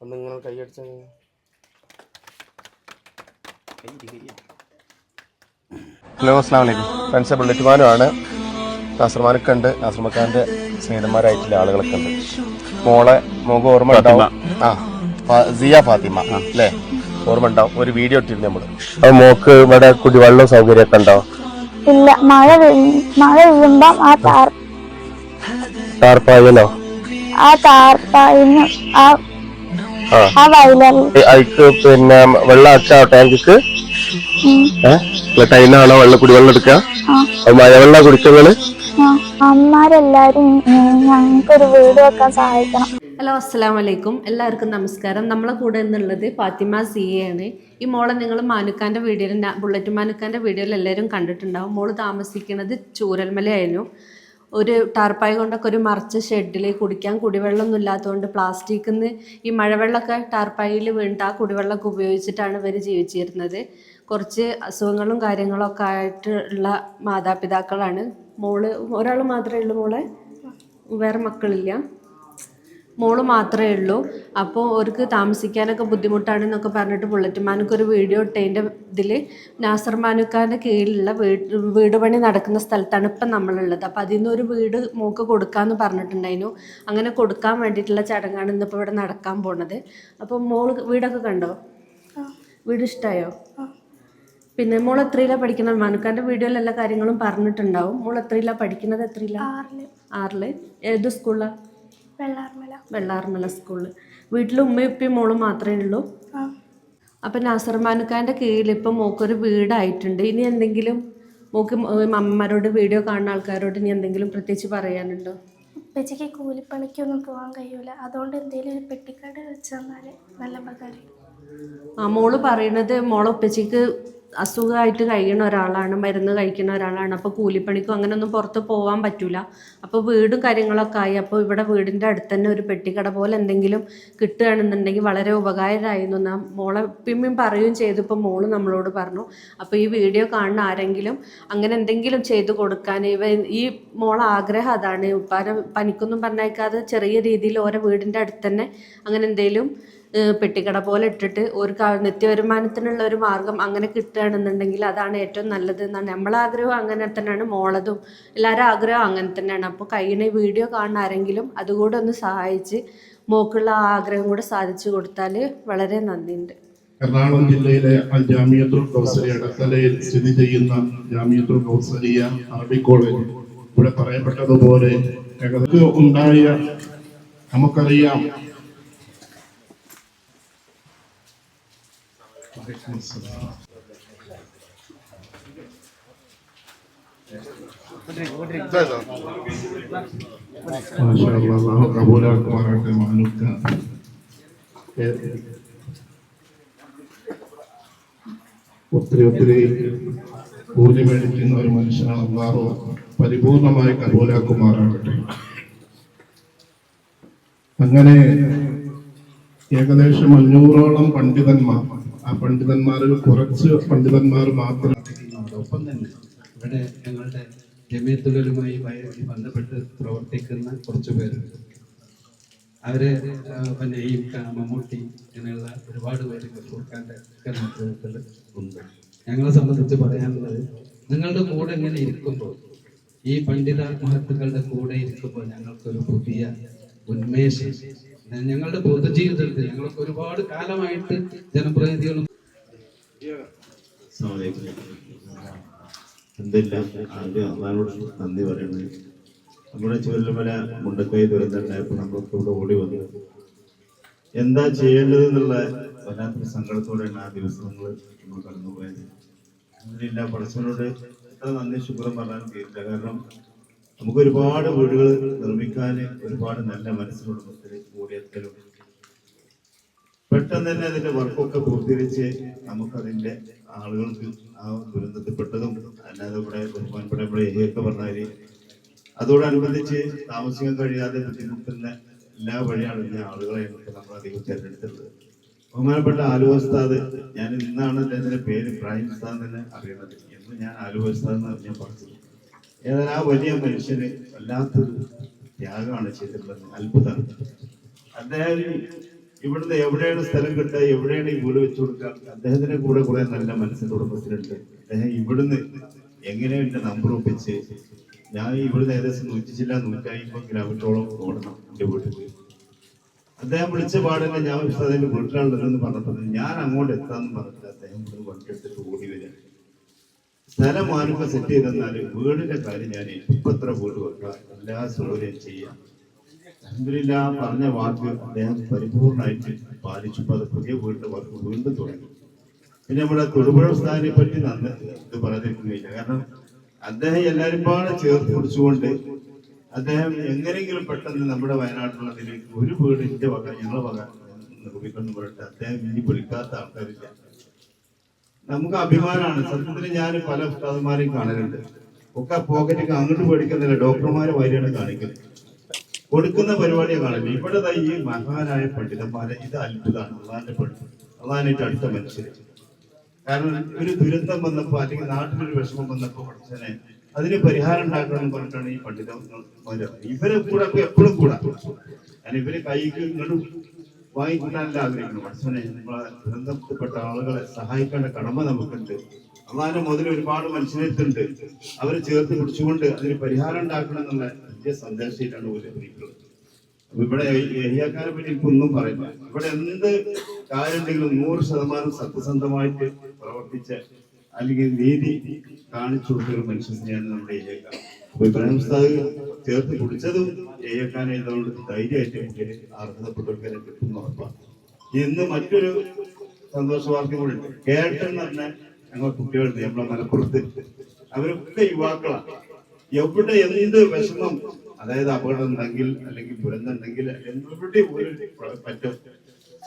ഒന്ന് നിങ്ങൾ കൈയടിച്ച ഹലോ അസ്സാം വലൈക്കും ഫ്രണ്ട്സ് ബുള്ളറ്റ് മാനുമാണ് നാസർമാനൊക്കെ ഉണ്ട്. നാസർമക്കാന്റെ സ്നേഹിതന്മാരായിട്ടുള്ള ആളുകളൊക്കെ ഉണ്ട്. മോളെ മോക്ക് ഓർമ്മ ഉണ്ടാവും. ആ സിയ ഫാത്തിമ അല്ലേ? ഓർമ്മ ഉണ്ടാവും. ഒരു വീഡിയോ ഇട്ടിരുന്നു നമ്മൾ. അപ്പൊ മോക്ക് ഇവിടെ കുടിവെള്ളം സൗകര്യമൊക്കെ ഉണ്ടാവും ഇല്ല മഴ മഴ വീഴുമ്പം ആ താർ ടാർപ്പായല്ലോ ആ താർപ്പായിന്ന് ആ ആ വയലിൽ അതിക്ക് പിന്നെ വെള്ളം അച്ചാ ടാങ്കിക്ക് ഏഹ് ടൈനാണോ വെള്ളം കുടിവെള്ളം എടുക്കുക മഴവെള്ള മഴവെള്ളം കുടിക്കുന്നത് അമ്മമാരെല്ലാരും ഞങ്ങൾക്കൊരു വീട് വെക്കാൻ സഹായിക്കണം. ഹലോ അസ്സാം വലൈക്കും എല്ലാവർക്കും നമസ്കാരം. നമ്മളെ കൂടെ എന്നുള്ളത് ഫാത്തിമ സി ആണ് ഈ മോളെ നിങ്ങൾ മാനുക്കാന്റെ വീഡിയോയിൽ ബുള്ളറ്റ് മാനുക്കാന്റെ വീഡിയോയിൽ എല്ലാവരും കണ്ടിട്ടുണ്ടാവും. മോൾ താമസിക്കുന്നത് ചൂരൽമലയായിരുന്നു. ഒരു ടാർപ്പായ കൊണ്ടൊക്കെ ഒരു മറച്ച ഷെഡിൽ കുടിക്കാൻ കുടിവെള്ളമൊന്നും ഇല്ലാത്തതുകൊണ്ട് പ്ലാസ്റ്റിക്കിൽ നിന്ന് ഈ മഴവെള്ളമൊക്കെ ടാർപ്പായിൽ വീണിട്ട് ആ കുടിവെള്ളമൊക്കെ ഉപയോഗിച്ചിട്ടാണ് ഇവർ ജീവിച്ചിരുന്നത്. കുറച്ച് അസുഖങ്ങളും കാര്യങ്ങളൊക്കെ ആയിട്ടുള്ള മാതാപിതാക്കളാണ്. മോൾ ഒരാൾ മാത്രമേ ഉള്ളൂ മോളെ? വേറെ മക്കളില്ല. മോൾ മാത്രമേ ഉള്ളൂ. അപ്പോൾ അവർക്ക് താമസിക്കാനൊക്കെ ബുദ്ധിമുട്ടാണെന്നൊക്കെ പറഞ്ഞിട്ട് ബുള്ളറ്റ് ഒരു വീഡിയോ ഇട്ടതിന്റെ ഇതിൽ നാസർ മാനുക്കാന്റെ കീഴിലുള്ള വീട് വീട് പണി നടക്കുന്ന സ്ഥലത്താണ് ഇപ്പം നമ്മളുള്ളത്. അപ്പോൾ അതിൽ നിന്ന് ഒരു വീട് മോക്ക് കൊടുക്കാമെന്ന് പറഞ്ഞിട്ടുണ്ടായിരുന്നു. അങ്ങനെ കൊടുക്കാൻ വേണ്ടിയിട്ടുള്ള ചടങ്ങാണ് ഇന്നിപ്പോൾ ഇവിടെ നടക്കാൻ പോണത്. അപ്പോൾ മോൾ വീടൊക്കെ കണ്ടോ? വീട് ഇഷ്ടമായോ പിന്നെ മോൾ എത്രയിലാണ് പഠിക്കുന്നത് മനുക്കാന്റെ വീഡിയോയിൽ എല്ലാ കാര്യങ്ങളും പറഞ്ഞിട്ടുണ്ടാവും. മോൾ എത്രയിലാണ് പഠിക്കുന്നത് എത്രയിലാണ് ആറിൽ. ആറിൽ. ഏത് സ്കൂളിലാണ് വെള്ളാർമല. വെള്ളാർമല സ്കൂളിൽ വീട്ടിൽ ഉമ്മയും ഉപ്പയും മോളും മാത്രമേ ഉള്ളൂ. അപ്പൊ അപ്പം നാസർ മാനുക്കാന്റെ കീഴിൽ ഇപ്പം മോക്കൊരു വീടായിട്ടുണ്ട്. ഇനി എന്തെങ്കിലും മോക്ക് അമ്മമാരോട് വീഡിയോ കാണുന്ന ആൾക്കാരോട് ഇനി എന്തെങ്കിലും പ്രത്യേകിച്ച് പറയാനുണ്ടോ? ഉപ്പച്ചയ്ക്ക് കൂലിപ്പണിക്കൊന്നും പോകാൻ കഴിയൂല. അതുകൊണ്ട് എന്തെങ്കിലും ഒരു പെട്ടിക്കട വെച്ച് തന്നാൽ നല്ല ഉപകാരം. ആ മോൾ പറയണത് മോളെ ഉപ്പച്ചിക്ക് അസുഖമായിട്ട് കഴിയുന്ന ഒരാളാണ് മരുന്ന് കഴിക്കുന്ന ഒരാളാണ് അപ്പോൾ കൂലിപ്പണിക്കും അങ്ങനെയൊന്നും പുറത്ത് പോകാൻ പറ്റില്ല അപ്പോൾ വീടും കാര്യങ്ങളൊക്കെ ആയി. അപ്പോൾ ഇവിടെ വീടിന്റെ അടുത്ത് തന്നെ ഒരു പെട്ടിക്കട പോലെ എന്തെങ്കിലും കിട്ടുകയാണെന്നുണ്ടെങ്കിൽ വളരെ ഉപകാരമായിരുന്നു. എന്നാൽ മോളെ പിമ്മിയും പറയുകയും ചെയ്തു. ഇപ്പോൾ മോൾ നമ്മളോട് പറഞ്ഞു അപ്പോൾ ഈ വീഡിയോ കാണുന്ന ആരെങ്കിലും അങ്ങനെ എന്തെങ്കിലും ചെയ്തു കൊടുക്കാൻ ഇവ ഈ മോളെ ആഗ്രഹം അതാണ്. ഉപ്പാര പനിക്കൊന്നും പറഞ്ഞേക്കാതെ ചെറിയ രീതിയിൽ ഓരോ വീടിന്റെ അടുത്ത് തന്നെ അങ്ങനെ എന്തെങ്കിലും പെട്ടിക്കട പോലെ ഇട്ടിട്ട് ഒരു നിത്യവരുമാനത്തിനുള്ള ഒരു മാർഗം അങ്ങനെ കിട്ടുകയാണെന്നുണ്ടെങ്കിൽ അതാണ് ഏറ്റവും നല്ലത് എന്നാണ്. നമ്മളെ ആഗ്രഹം അങ്ങനെ തന്നെയാണ് മോളതും എല്ലാവരും ആഗ്രഹം അങ്ങനെ തന്നെയാണ്. അപ്പോൾ കഴിയുന്ന വീഡിയോ കാണുന്ന ആരെങ്കിലും അതുകൂടെ ഒന്ന് സഹായിച്ച് മോക്കുള്ള ആ ആഗ്രഹം കൂടെ സാധിച്ചു കൊടുത്താൽ വളരെ നന്ദിയുണ്ട്. എറണാകുളം ജില്ലയിലെ അൽ ജാമിയത്തുൽ അടക്കലയിൽ സ്ഥിതി ചെയ്യുന്ന ജാമിയത്തുൽ കൗസലിയ അറബി കോളേജ്. ഇവിടെ പറയപ്പെട്ടതുപോലെ ഉണ്ടായ നമുക്കറിയാം. Thank അല്ലാ, ഒത്തിരി ഒത്തിരി ഊതി മേടിക്കുന്ന ഒരു മനുഷ്യനാണ് അള്ളാഹു. പരിപൂർണമായി കബൂലാക്കുമാറാകട്ടെ. അങ്ങനെ ഏകദേശം അഞ്ഞൂറോളം പണ്ഡിതന്മാർ ആ പണ്ഡിതന്മാരിൽ കുറച്ച് പണ്ഡിതന്മാർ മാത്രം ഒപ്പം തന്നെ ഇവിടെ ഞങ്ങളുടെ ജമീത്തുകളുമായി ബന്ധപ്പെട്ട് പ്രവർത്തിക്കുന്ന കുറച്ച് പേരുണ്ട്. അവരെ പിന്നെ ഈ മമ്മൂട്ടി ഇങ്ങനെയുള്ള ഒരുപാട് പേര് കൊടുക്കാന്റെ ഉണ്ട്. ഞങ്ങളെ സംബന്ധിച്ച് പറയാനുള്ളത് നിങ്ങളുടെ കൂടെ ഇങ്ങനെ ഇരിക്കുമ്പോൾ ഈ പണ്ഡിത മഹത്തുക്കളുടെ കൂടെ ഇരിക്കുമ്പോൾ ഞങ്ങൾക്കൊരു പുതിയ ഉന്മേഷം. ഞങ്ങളുടെ പൊതുജീവിതത്തിൽ ഞങ്ങൾക്ക് ഒരുപാട് കാലമായിട്ട് ജനപ്രതിനിധികളും എന്തെല്ലാം? ആദ്യം അള്ളാനോട് നന്ദി പറയുന്നത് നമ്മുടെ ചുവല്ലുമല മുണ്ടക്കൈ ദുരന്തമുണ്ടായപ്പോൾ നമ്മളൊക്കെ ഇവിടെ ഓടി വന്നു. എന്താ ചെയ്യേണ്ടത് എന്നുള്ള വല്ലാത്തൊരു സങ്കടത്തോടെയാണ് ആ ദിവസങ്ങൾ നമ്മൾ കടന്നുപോയത്. അങ്ങനെയില്ല പടച്ചവനോട് എത്ര നന്ദി ശുക്രം പറഞ്ഞാലും തീരില്ല. കാരണം നമുക്ക് ഒരുപാട് വീടുകൾ നിർമ്മിക്കാൻ ഒരുപാട് നല്ല മനസ്സിലുടമത്തിൽ കൂടിയെത്തലും പെട്ടെന്ന് തന്നെ അതിന്റെ വർക്കൊക്കെ പൂർത്തീകരിച്ച് നമുക്കതിന്റെ ആളുകൾക്ക് ആ ദുരന്തത്തിൽപ്പെട്ടതും അല്ലാതെ ഇവിടെ ബഹുമാനപ്പെട്ട നമ്മുടെ ഏരിയൊക്കെ പറഞ്ഞാൽ അതോടനുബന്ധിച്ച് താമസിക്കാൻ കഴിയാതെ ബുദ്ധിമുട്ടുന്ന എല്ലാ വഴിയടങ്ങിയ ആളുകളെയാണ് ഇപ്പൊ നമ്മൾ അധികം തിരഞ്ഞെടുത്തിട്ടുള്ളത്. ബഹുമാനപ്പെട്ട ആലുവസ്താദ് ഞാൻ ഇന്നാണ് അദ്ദേഹത്തിന്റെ പേര് ഇബ്രാഹിം ഉസ്താദ് തന്നെ അറിയുന്നത് എന്ന് ഞാൻ ആലുവസ്താദ് എന്ന് ഞാൻ പറഞ്ഞത് ഏതായാലും ആ വലിയ മനുഷ്യന് വല്ലാത്തൊരു ത്യാഗമാണ് ചെയ്തിട്ടുള്ളത്. അത്ഭുതമാണ്. അദ്ദേഹം ഇവിടുന്ന് എവിടെയാണ് സ്ഥലം കിട്ടുക എവിടെയാണ് ഈ വീട് വെച്ചു കൊടുക്കുക? അദ്ദേഹത്തിന്റെ കൂടെ കുറെ നല്ല മനസ്സിന്റെ ഉടമസ്ഥരുണ്ട് അദ്ദേഹം ഇവിടുന്ന് എങ്ങനെ എന്റെ നമ്പർ ഒപ്പിച്ച്? ഞാൻ ഇവിടുന്ന് ഏകദേശം നൂറ്റി ജില്ല നൂറ്റി അമ്പത് കിലോമീറ്ററോളം ഓടണം എന്റെ വീട്ടിൽ. അദ്ദേഹം വിളിച്ച പാടില്ല ഞാൻ അദ്ദേഹം വീട്ടിലാണുള്ളതെന്ന് പറഞ്ഞപ്പോൾ ഞാൻ അങ്ങോട്ട് എത്താന്ന് പറഞ്ഞിട്ട് അദ്ദേഹം ഇവിടെ വണ്ടി എടുത്തിട്ട് ഓടി വരിക. സ്ഥലം ആരൊക്കെ സെറ്റ് ചെയ്തെന്നാൽ വീടിന്റെ കാര്യം ഞാൻ ഇപ്പൊ എത്ര വീട് വെക്കാം. എല്ലാ സൗകര്യം ചെയ്യാം. അൽഹംദുലില്ലാ പറഞ്ഞ വാക്ക് അദ്ദേഹം പരിപൂർണമായിട്ട് പാലിച്ചു. അത് പുതിയ വീട്ടിൽ വർക്ക് വീണ്ടും തുടങ്ങി. പിന്നെ നമ്മുടെ തൊടുപുഴ സ്ഥാനെ പറ്റി നന്ന് ഇത് പറയാതിരിക്കുന്നില്ല കാരണം അദ്ദേഹം എല്ലാവരും പാടെ ചേർത്ത് പിടിച്ചുകൊണ്ട് അദ്ദേഹം എങ്ങനെയെങ്കിലും പെട്ടെന്ന് നമ്മുടെ വയനാട്ടിലുള്ളതിൽ ഒരു വീട് എന്റെ വക ഞങ്ങളെ വക നിർമ്മിക്കുന്നു പറഞ്ഞിട്ട് അദ്ദേഹം ഇനി വിളിക്കാത്ത ആൾക്കാരില്ല. നമുക്ക് അഭിമാനമാണ്. സത്യത്തിൽ ഞാൻ പല ഉസ്താദന്മാരെയും കാണലുണ്ട്. ഒക്കെ പോക്കറ്റ് അങ്ങോട്ട് പേടിക്കുന്നില്ല. ഡോക്ടർമാരെ വരിയാണ് കാണിക്കുന്നത്. കൊടുക്കുന്ന പരിപാടി കാണില്ല ഇവിടെ ഈ മഹാനായ പണ്ഡിതന്മാരെ ഇത് അത്ഭുതമാണ്. അള്ളാന്റെ പണ്ഡിതം അള്ളാനായിട്ട് അടുത്ത മനുഷ്യർ കാരണം ഒരു ദുരന്തം വന്നപ്പോ അല്ലെങ്കിൽ നാട്ടിലൊരു വിഷമം വന്നപ്പോ പഠിച്ചനെ അതിന് പരിഹാരം ഉണ്ടാക്കണം എന്ന് പറഞ്ഞിട്ടാണ് ഈ പണ്ഡിതന്മാര് ഇവരെ കൂടെ എപ്പോഴും കൂടാ. കാരണം ഇവർ കൈക്ക് ഇങ്ങോട്ടും വാങ്ങിക്കൂടാനല്ല ആഗ്രഹിക്കുന്നു പഠിച്ചനെ നമ്മളെ ദുരന്തപ്പെട്ട ആളുകളെ സഹായിക്കേണ്ട കടമ നമുക്കുണ്ട്. അള്ളാന്റെ മുതൽ ഒരുപാട് മനുഷ്യരെത്തുണ്ട് അവരെ ചേർത്ത് പിടിച്ചുകൊണ്ട് അതിന് പരിഹാരം ഉണ്ടാക്കണം എന്നുള്ള വലിയ സന്ദേശമായിട്ടാണ് ഓരോ അറിയിക്കുന്നത്. ഇവിടെ ഏഹിയാക്കാരെ പറ്റി എനിക്കൊന്നും പറയില്ല ഇവിടെ എന്ത് കാര്യമുണ്ടെങ്കിലും നൂറ് ശതമാനം സത്യസന്ധമായിട്ട് പ്രവർത്തിച്ച അല്ലെങ്കിൽ നീതി കാണിച്ചു കൊടുത്ത ഒരു തന്നെയാണ് നമ്മുടെ ഏഹിയക്കാർ. അപ്പൊ ഇബ്രാഹിം ഉസ്താദ് ചേർത്ത് കുടിച്ചതും ഏഹിയക്കാനായതുകൊണ്ട് ധൈര്യമായിട്ട് മുന്നിൽ അർഹതപ്പെട്ടവർക്ക് കിട്ടുന്ന ഉറപ്പാണ്. ഇന്ന് മറ്റൊരു സന്തോഷ വാർത്ത കൂടെ ഉണ്ട്. കേട്ടെന്ന് പറഞ്ഞാൽ പറഞ്ഞ ഞങ്ങൾ കുട്ടികളുണ്ട് നമ്മളെ മലപ്പുറത്ത് അവരൊക്കെ യുവാക്കളാണ്. എവിടെ എന്ത് വിഷമം അതായത് അപകടം ഉണ്ടെങ്കിൽ അല്ലെങ്കിൽ ദുരന്തം ഉണ്ടെങ്കിൽ എവിടെ ഒരു പറ്റും.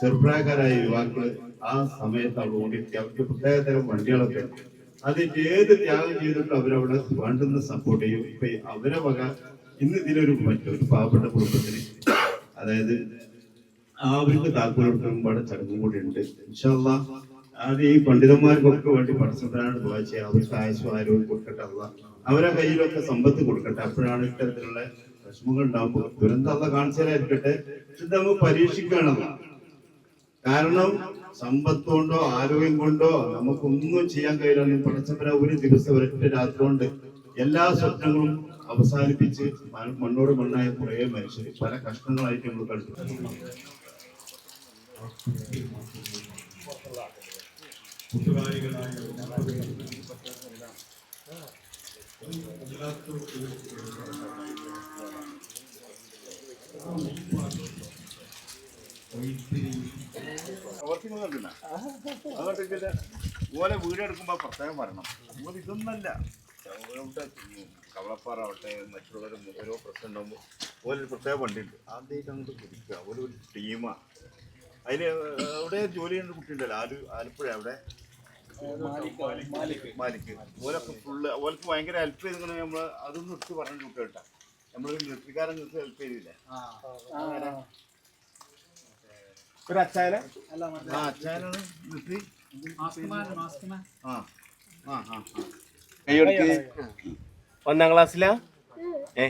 ചെറുപ്രായക്കാരായ യുവാക്കൾ ആ സമയത്ത് അവിടെ ഓടിയെത്തി അവർക്ക് പ്രത്യേകതരം വണ്ടികളൊക്കെ അത് ഏത് ത്യാഗം ചെയ്തിട്ട് അവരവിടെ വേണ്ടുന്ന സപ്പോർട്ട് ചെയ്യും. ഇപ്പൊ അവരെ വക ഇന്ന് ഇതിലൊരു മറ്റൊരു പാവപ്പെട്ട കുടുംബത്തിന് അതായത് അവർക്ക് താല്പര്യപ്പെടുമ്പോൾ ചടങ്ങും കൂടി ഉണ്ട്. ഇൻഷാല്ല അത് ഈ പണ്ഡിതന്മാർക്കൊക്കെ വേണ്ടി പഠിച്ചപ്പോഴാണ് ദുആ ചെയ്യുക. അവർക്ക് ആരോഗ്യം കൊടുക്കട്ടെ അല്ല അവരെ കയ്യിലൊക്കെ സമ്പത്ത് കൊടുക്കട്ടെ. അപ്പോഴാണ് ഇത്തരത്തിലുള്ള വിഷമങ്ങൾ ഉണ്ടാകുമ്പോൾ ദുരന്തം അല്ല കാണിച്ചാലായിരിക്കട്ടെ. ഇത് നമുക്ക് പരീക്ഷിക്കണം. കാരണം സമ്പത്ത് കൊണ്ടോ ആരോഗ്യം കൊണ്ടോ നമുക്കൊന്നും ചെയ്യാൻ കഴിയില്ല പഠിച്ചവരെ ഒരു ദിവസം ഒരൊറ്റ രാത്രി കൊണ്ട് എല്ലാ സ്വപ്നങ്ങളും അവസാനിപ്പിച്ച് മണ്ണോട് മണ്ണായ കുറേ മനുഷ്യർ പല കഷ്ടങ്ങളായിട്ട് നമ്മൾ കണ്ടു ഓലെ വീടെടുക്കുമ്പോ പ്രത്യേകം വരണം. ഓൽ ഇതൊന്നല്ല. കവളപ്പാറ ആവട്ടെ മറ്റുള്ളവരും ഓരോ പ്രശ്നം ഉണ്ടാകുമ്പോൾ ഓരോ പ്രത്യേക വണ്ടിയുണ്ട്. ആദ്യമായിട്ട് അങ്ങോട്ട് കുടിക്കുക ഓരോ ടീമാ. അതിന് അവിടെ ജോലി ചെയ്യുന്ന കുട്ടിയുണ്ടല്ലോ ആലു ആലപ്പുഴ അവിടെ. മാലിക്ക് ഓലൊക്കെ ഫുള്ള് ഓലക്ക് ഭയങ്കര ഹെൽപ്പ് ചെയ്തിങ്ങനെ നമ്മൾ അതൊന്നും എടുത്ത് പറഞ്ഞു കേട്ടാ. നമ്മളൊരു മിലിറ്ററിക്കാരൻ നിർത്തി ഹെൽപ്പ് ചെയ്തില്ല? ഒരു അച്ചായനെ? ആ നിർത്തി ആ ആ ആ ഒന്നാം ക്ലാസ്സിലാ? ഏ?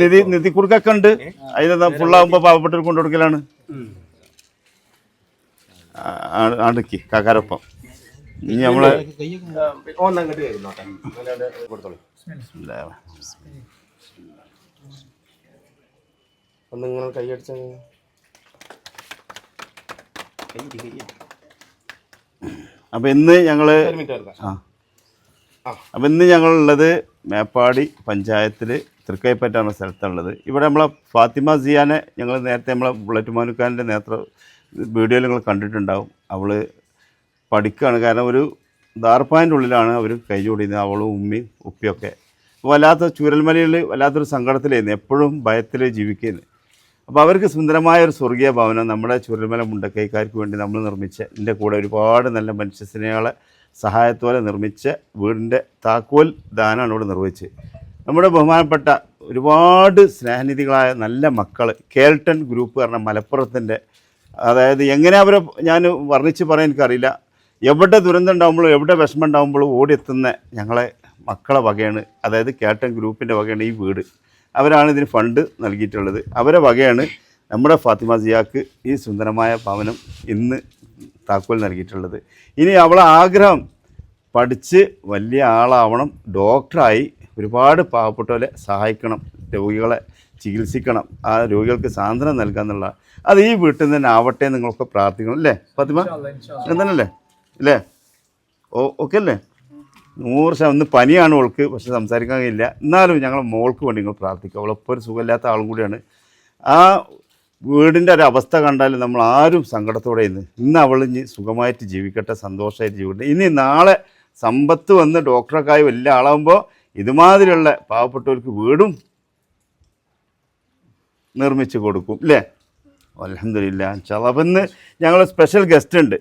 നിധി നിധി കുറുക്കൊക്കെ ഉണ്ട്. അതിനെന്താ ഫുള്ളാകുമ്പോ പാവപ്പെട്ടവർ കൊണ്ടു കൊടുക്കലാണ്. അടുക്കി കാക്കാരൊപ്പം. ഇനി നമ്മൾ നിങ്ങൾ കൈയടിച്ച അപ്പൊ ഇന്ന് ഞങ്ങൾ അപ്പൊ ഇന്ന് ഞങ്ങളുള്ളത് മേപ്പാടി പഞ്ചായത്തിൽ തൃക്കൈപ്പറ്റാണ് സ്ഥലത്താണുള്ളത്. ഇവിടെ നമ്മളെ ഫാത്തിമ സിയാനെ ഞങ്ങൾ നേരത്തെ നമ്മളെ ബുള്ളറ്റ് മാനുക്കാന്റെ നേതൃ വീഡിയോയിൽ നിങ്ങൾ കണ്ടിട്ടുണ്ടാവും. അവൾ പഠിക്കുകയാണ് കാരണം ഒരു ദാർപ്പാന്റെ ഉള്ളിലാണ് അവർ കൈ ചൂടിയുന്നത് അവളും ഉമ്മയും ഉപ്പിയൊക്കെ വല്ലാത്ത ചൂരൽമലയിൽ വല്ലാത്തൊരു സങ്കടത്തിലായിരുന്നു. എപ്പോഴും ഭയത്തിൽ ജീവിക്കുന്നത് അപ്പോൾ അവർക്ക് സുന്ദരമായ ഒരു സ്വർഗീയ ഭവനം നമ്മുടെ ചുരൽമല മുണ്ടക്കൈക്കാർക്ക് വേണ്ടി നമ്മൾ നിർമ്മിച്ച എന്റെ കൂടെ ഒരുപാട് നല്ല മനുഷ്യസ്നേഹങ്ങളെ സഹായത്തോടെ നിർമ്മിച്ച വീടിന്റെ താക്കോൽ ദാനമാണ് ഇവിടെ നിർവഹിച്ചത്. നമ്മുടെ ബഹുമാനപ്പെട്ട ഒരുപാട് സ്നേഹനിധികളായ നല്ല മക്കൾ കേൾട്ടൺ ഗ്രൂപ്പ് കാരണം മലപ്പുറത്തിന്റെ അതായത് എങ്ങനെ അവരെ ഞാൻ വർണിച്ച് പറയാൻ എനിക്കറിയില്ല. എവിടെ ദുരന്തം ഉണ്ടാകുമ്പോഴും എവിടെ വിഷമം ഉണ്ടാകുമ്പോഴും ഓടിയെത്തുന്ന ഞങ്ങളെ മക്കളെ വകയാണ്. അതായത് കേട്ടൻ ഗ്രൂപ്പിന്റെ വകയാണ് ഈ വീട്. അവരാണ് ഇതിന് ഫണ്ട് നൽകിയിട്ടുള്ളത്. അവരെ വകയാണ് നമ്മുടെ ഫാത്തിമ ജിയാക്ക് ഈ സുന്ദരമായ ഭവനം ഇന്ന് താക്കോൽ നൽകിയിട്ടുള്ളത്. ഇനി അവളെ ആഗ്രഹം പഠിച്ച് വലിയ ആളാവണം ഡോക്ടറായി ഒരുപാട് പാവപ്പെട്ടവരെ സഹായിക്കണം രോഗികളെ ചികിത്സിക്കണം. ആ രോഗികൾക്ക് സാന്ത്വനം നൽകുക എന്നുള്ള അത് ഈ വീട്ടിൽ നിന്ന് തന്നെ ആവട്ടെ നിങ്ങളൊക്കെ പ്രാർത്ഥിക്കണം അല്ലേ? ഫാത്തിമ? എന്തെന്നല്ലേ അല്ലേ? ഓ ഓക്കെ അല്ലേ? നൂറ് ശതമാനം ഇന്ന് പനിയാണ് ഓൾക്ക്. പക്ഷെ സംസാരിക്കാൻ കഴിയില്ല എന്നാലും ഞങ്ങൾ മോൾക്ക് വേണ്ടി നിങ്ങൾ പ്രാർത്ഥിക്കുക. അവളിപ്പോൾ ഒരു സുഖമില്ലാത്ത ആളും കൂടിയാണ്. ആ വീടിന്റെ ഒരു അവസ്ഥ കണ്ടാൽ നമ്മൾ ആരും സങ്കടത്തോടെ ഇന്ന് ഇന്ന് അവൾ ഇനി സുഖമായിട്ട് ജീവിക്കട്ടെ സന്തോഷമായിട്ട് ജീവിക്കട്ടെ. ഇനി നാളെ സമ്പത്ത് വന്ന് ഡോക്ടറൊക്കെ ആയി വലിയ ആളാകുമ്പോൾ ഇതുമാതിരിയുള്ള പാവപ്പെട്ടവർക്ക് വീടും നിർമ്മിച്ച് കൊടുക്കും അല്ലേ. അലഹമില്ല ഇന്ന് ഞങ്ങൾ സ്പെഷ്യൽ ഗസ്റ്റ് ഉണ്ട്.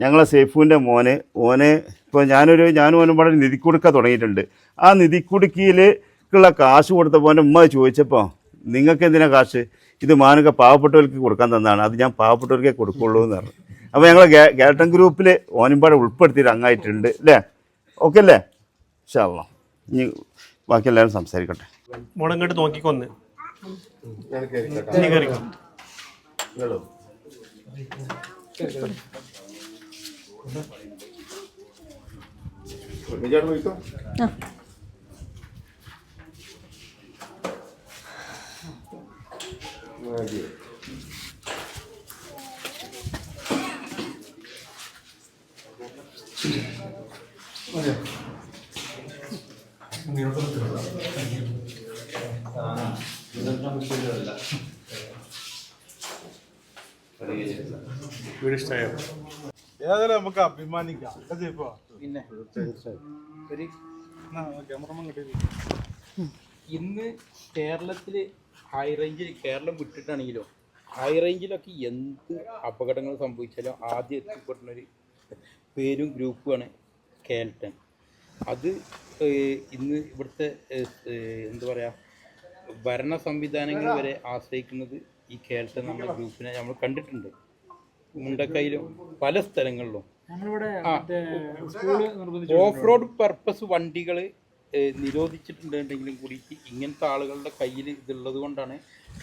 ഞങ്ങളെ സേഫുവിന്റെ മോനെ ഓനെ ഇപ്പോൾ ഞാനൊരു ഞാനും ഓനും പാടെ നിധി കൊടുക്ക തുടങ്ങിയിട്ടുണ്ട്. ആ നിധി കുടുക്കിയിലേക്കുള്ള കാശ് കൊടുത്തപ്പോൾ എന്റെ ഉമ്മ ചോദിച്ചപ്പോൾ നിങ്ങൾക്ക് എന്തിനാ കാശ്? ഇത് മാനുക പാവപ്പെട്ടവർക്ക് കൊടുക്കാൻ തന്നതാണ് അത് ഞാൻ പാവപ്പെട്ടവർക്കേ കൊടുക്കുള്ളൂ എന്ന് പറഞ്ഞു. അപ്പോൾ ഞങ്ങൾ ഗേട്ടൻ ഗ്രൂപ്പിൽ ഓനുംപാടെ ഉൾപ്പെടുത്തിയിട്ട് അങ്ങായിട്ടുണ്ട് അല്ലേ ഓക്കെ അല്ലേ. ഷാളോ ഇനി ബാക്കി എല്ലാവരും സംസാരിക്കട്ടെ. മുടങ്ങോട്ട് നോക്കിക്കൊന്ന്. നിങ്ങളോ പോയിക്കോ ഏതായാലും നമുക്ക് അഭിമാനിക്കാം. ഇപ്പൊ? പിന്നെ. ക്യാമറമാൻ ഇന്ന് കേരളത്തിൽ ഹൈ റേഞ്ചിൽ കേരളം വിട്ടിട്ടാണെങ്കിലോ ഹൈ റേഞ്ചിലൊക്കെ എന്ത് അപകടങ്ങൾ സംഭവിച്ചാലും ആദ്യം എത്തിപ്പെടുന്ന ഒരു പേരും ഗ്രൂപ്പുമാണ് കേൽട്ടൺ അത് ഇന്ന് ഇവിടുത്തെ എന്താ പറയുക ഭരണ സംവിധാനങ്ങൾ വരെ ആശ്രയിക്കുന്നത് ഈ കേൽട്ടൺ നമ്മുടെ ഗ്രൂപ്പിനെ നമ്മൾ കണ്ടിട്ടുണ്ട്. മുണ്ടക്കയിലും പല സ്ഥലങ്ങളിലും. ഓഫ് റോഡ് പർപ്പസ് വണ്ടികൾ നിരോധിച്ചിട്ടുണ്ടെങ്കിലും കൂടി ഇങ്ങനത്തെ ആളുകളുടെ കയ്യിൽ ഇതുള്ളത് കൊണ്ടാണ്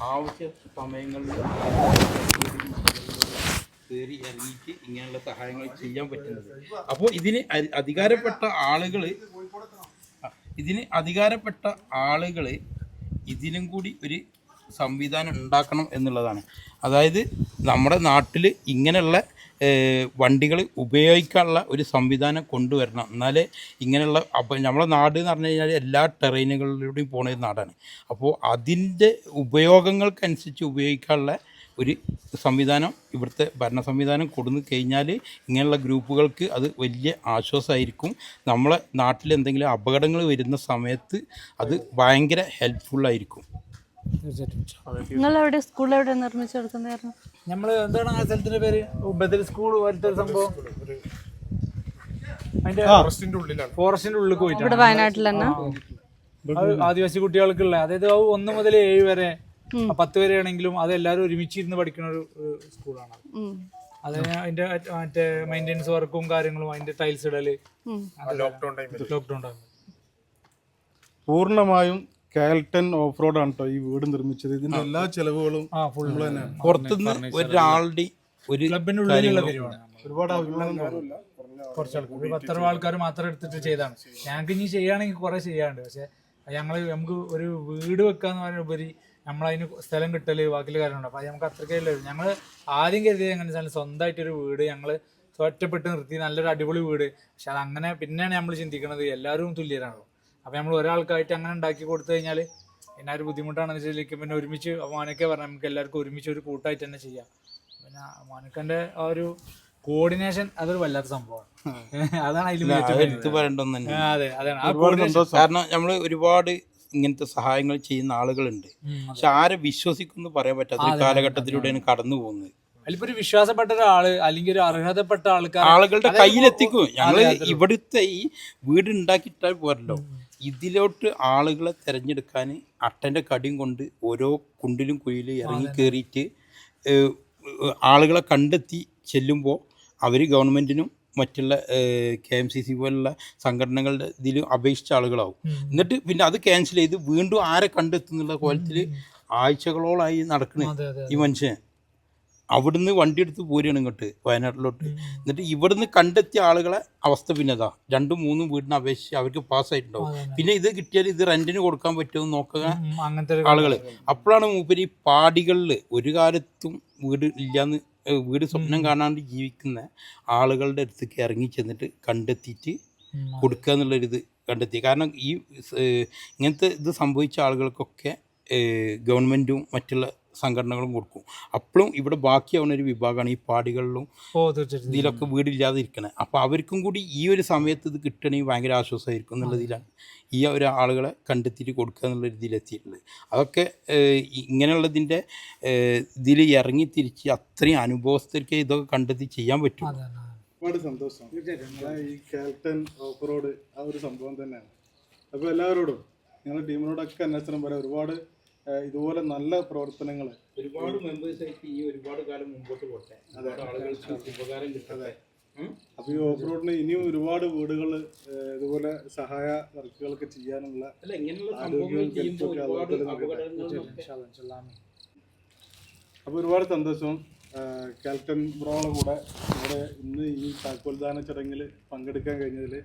ആവശ്യ സമയങ്ങളിൽ കയറി ഇറങ്ങിയിട്ട് ഇങ്ങനെയുള്ള സഹായങ്ങൾ ചെയ്യാൻ പറ്റുന്നത്. അപ്പോൾ ഇതിന് അധികാരപ്പെട്ട ആളുകൾ ഇതിന് അധികാരപ്പെട്ട ആളുകൾ ഇതിനും കൂടി ഒരു സംവിധാനം ഉണ്ടാക്കണം എന്നുള്ളതാണ്. അതായത് നമ്മുടെ നാട്ടിൽ ഇങ്ങനെയുള്ള വണ്ടികൾ ഉപയോഗിക്കാനുള്ള ഒരു സംവിധാനം കൊണ്ടുവരണം. എന്നാലേ ഇങ്ങനെയുള്ള അപ്പോൾ നമ്മുടെ നാട് എന്ന് പറഞ്ഞു കഴിഞ്ഞാൽ എല്ലാ ടെറൈനുകളിലൂടെയും പോണ ഒരു നാടാണ്. അപ്പോൾ അതിന്റെ ഉപയോഗങ്ങൾക്കനുസരിച്ച് ഉപയോഗിക്കാനുള്ള ഒരു സംവിധാനം ഇവിടുത്തെ ഭരണ സംവിധാനം കൊടുന്നു കഴിഞ്ഞാൽ ഇങ്ങനെയുള്ള ഗ്രൂപ്പുകൾക്ക് അത് വലിയ ആശ്വാസമായിരിക്കും നമ്മളെ നാട്ടിൽ എന്തെങ്കിലും അപകടങ്ങൾ വരുന്ന സമയത്ത് അത് ഭയങ്കര ഹെൽപ്ഫുള്ളായിരിക്കും നിങ്ങൾ എവിടെ സ്കൂളിൽ എവിടെ നിർമ്മിച്ചു കൊടുക്കുന്നതായിരുന്നു? നമ്മൾ എന്താണ് ആ സ്ഥലത്തിന്റെ പേര്? ബദൽ സ്കൂൾ പോലത്തെ ഒരു സംഭവം. അതിന്റെ ഫോറസ്റ്റിന്റെ ഉള്ളിലാണ്. ഫോറസ്റ്റിന്റെ ഉള്ളിൽ ഇവിടെ പോയിട്ടാണ് വയനാട്ടിൽ തന്നെ? അത് ആദിവാസി കുട്ടികൾക്കുള്ള അതായത് അത് ഒന്ന് മുതൽ ഏഴ് വരെ ആ പത്ത് വരെ ആണെങ്കിലും അത് എല്ലാവരും ഒരുമിച്ചിരുന്ന് പഠിക്കുന്ന ഒരു സ്കൂളാണ് ഉം. അതിന് അതിന്റെ മറ്റേ മെയിന്റെനൻസ് വർക്കും കാര്യങ്ങളും അതിന്റെ ടൈൽസ് ഇടൽ. ഉം. ലോക്ക്ഡൌൺ ടൈമിൽ ലോക്ക്ഡൌൺ ടൈമിൽ പൂർണമായും കാൽട്ടൺ ഓഫ് റോഡ് ആണ് കേട്ടോ ഈ വീട് നിർമ്മിച്ചത്. ഇതിന്റെ എല്ലാ ചെലവുകളും തന്നെ. പുറത്തുനിന്ന് ഒരാളുടെ ഒരു ക്ലബിനുള്ളിലുള്ള ഒരുപാട് കുറച്ച് ആൾക്കാർ ഒരു പത്തറുപത് ആൾക്കാർ മാത്രം എടുത്തിട്ട് ചെയ്താണ്. ഞങ്ങൾക്ക് ഇനി ചെയ്യുകയാണെങ്കിൽ കുറെ ചെയ്യാണ്ട് പക്ഷെ ഞങ്ങൾ നമുക്ക് ഒരു വീട് വെക്കാന്ന് പറയുന്ന ഉപരി നമ്മളതിന് സ്ഥലം കിട്ടൽ ബാക്കിയുള്ള കാര്യങ്ങളുണ്ട്. അപ്പൊ അത് നമുക്ക് അത്രയ്ക്കല്ലേ ഞങ്ങൾ ആദ്യം കരുതിയത് എങ്ങനെ വെച്ചാൽ സ്വന്തമായിട്ട് ഒരു വീട് ഞങ്ങൾ ഒറ്റപ്പെട്ട് നിർത്തി. നല്ലൊരു അടിപൊളി വീട്. പക്ഷെ അത് അങ്ങനെ പിന്നെയാണ് നമ്മൾ ചിന്തിക്കുന്നത് എല്ലാവരും തുല്യരാണല്ലോ. അപ്പൊ നമ്മൾ ഒരാൾക്കായിട്ട് അങ്ങനെ ഉണ്ടാക്കി കൊടുത്തു കഴിഞ്ഞാൽ പിന്നെ ഒരു ബുദ്ധിമുട്ടാണെന്ന് വെച്ചാൽ പിന്നെ ഒരുമിച്ച് മാനക്കെ പറഞ്ഞാൽ നമുക്ക് എല്ലാവർക്കും ഒരുമിച്ച് ഒരു കൂട്ടായിട്ട് തന്നെ ചെയ്യാം. പിന്നെ മാനക്കന്റെ ആ ഒരു കോർഡിനേഷൻ അതൊരു വല്ലാത്ത സംഭവമാണ്. അതാണ് അതിൽ അതെ അതാണ്. കാരണം നമ്മൾ ഒരുപാട് ഇങ്ങനത്തെ സഹായങ്ങൾ ചെയ്യുന്ന ആളുകളുണ്ട്. പക്ഷെ ആരെ വിശ്വസിക്കുന്നു പറയാൻ പറ്റാത്ത ഒരു കാലഘട്ടത്തിലൂടെയാണ് കടന്നു പോകുന്നത്. അതിലിപ്പോ ഒരു വിശ്വാസപ്പെട്ട ഒരാൾ അല്ലെങ്കിൽ ഒരു അർഹതപ്പെട്ട ആൾക്കാർ ആളുകളുടെ കയ്യിലെത്തിക്കും. ഞങ്ങൾ അതെ. ഇവിടുത്തെ ഈ വീട് ഉണ്ടാക്കിയിട്ടാൽ പോരല്ലോ ഇതിലോട്ട് ആളുകളെ തിരഞ്ഞെടുക്കാൻ അട്ടന്റെ കടിയും കൊണ്ട് ഓരോ കുണ്ടിലും കുഴിയിലും ഇറങ്ങി കയറിയിട്ട് ആളുകളെ കണ്ടെത്തി ചെല്ലുമ്പോൾ അവർ ഗവൺമെന്റിനും മറ്റുള്ള കെ എം സി സി പോലുള്ള സംഘടനകളുടെ ഇതിൽ അപേക്ഷിച്ച ആളുകളാവും. എന്നിട്ട് പിന്നെ അത് ക്യാൻസൽ ചെയ്ത് വീണ്ടും ആരെ കണ്ടെത്തുന്നുള്ള കോലത്തിൽ ആഴ്ചകളോളായി നടക്കുന്നത് ഈ മനുഷ്യൻ. അവിടുന്ന് വണ്ടി എടുത്ത് പോരുകയാണ് ഇങ്ങോട്ട് വയനാട്ടിലോട്ട്. എന്നിട്ട് ഇവിടുന്ന് കണ്ടെത്തിയ ആളുകളെ അവസ്ഥ പിന്നെ ഇതാ. രണ്ടും മൂന്നും വീടിന് അപേക്ഷിച്ച് അവർക്ക് പാസ്സായിട്ടുണ്ടാവും. പിന്നെ ഇത് കിട്ടിയാൽ ഇത് റെന്റിന് കൊടുക്കാൻ പറ്റുമെന്ന് നോക്കുക അങ്ങനത്തെ ആളുകൾ അപ്പോഴാണ് മൂപ്പര് ഈ പാടികളിൽ ഒരു കാലത്തും വീട് ഇല്ലാന്ന് വീട് സ്വപ്നം കാണാണ്ട് ജീവിക്കുന്ന ആളുകളുടെ അടുത്തേക്ക് ഇറങ്ങി ചെന്നിട്ട് കണ്ടെത്തിയിട്ട് കൊടുക്കുക എന്നുള്ളൊരിത് കണ്ടെത്തി. കാരണം ഈ ഇങ്ങനത്തെ ഇത് സംഭവിച്ച ആളുകൾക്കൊക്കെ ഗവൺമെന്റും മറ്റുള്ള സംഘടനകളും കൊടുക്കും. അപ്പോഴും ഇവിടെ ബാക്കിയാവുന്ന ഒരു വിഭാഗമാണ് ഈ പാടികളിലും ഇതിലൊക്കെ വീടില്ലാതെ ഇരിക്കണേ അപ്പോൾ അവർക്കും കൂടി ഈ ഒരു സമയത്ത് ഇത് കിട്ടണമെങ്കിൽ ഭയങ്കര ആശ്വാസമായിരിക്കും എന്നുള്ളതിലാണ് ഈ ഒരു ആളുകളെ കണ്ടെത്തിയിട്ട് കൊടുക്കുക എന്നുള്ള രീതിയിലെത്തിയിട്ടുള്ളത് അതൊക്കെ ഇങ്ങനെയുള്ളതിന്റെ ഇതിൽ ഇറങ്ങി തിരിച്ച് അത്രയും അനുഭവസ്ഥർക്ക് ഇതൊക്കെ കണ്ടെത്തി ചെയ്യാൻ പറ്റും. ഒരുപാട് സന്തോഷം. ഈ ഓഫ് റോഡ് ആ ഒരു സംഭവം തന്നെയാണ്. അപ്പോൾ എല്ലാവരോടും ഞങ്ങളുടെ ടീമിനോടൊക്കെ അന്വേഷണം പറയാം ഒരുപാട് ഇതുപോലെ നല്ല പ്രവർത്തനങ്ങൾ ഒരുപാട് മെമ്പേഴ്സായിട്ട് ഈ ഒരുപാട് കാലം മുമ്പോട്ട് പോട്ടെ. ആളുകൾക്ക് ഉപകാരം കിട്ടട്ടെ. അപ്പോൾ ഈ ഓഫ് റോഡിന് ഇനിയും ഒരുപാട് വീടുകൾ ഇതുപോലെ സഹായ വർക്കുകളൊക്കെ ചെയ്യാനുള്ള അപ്പൊ ഒരുപാട് സന്തോഷം. ഏഹ്, കാൽട്ടൺ ബ്രോയുടെ കൂടെ ഇവിടെ ഇന്ന് ഈ താക്കോൽദാന ചടങ്ങിൽ പങ്കെടുക്കാൻ കഴിഞ്ഞതിൽ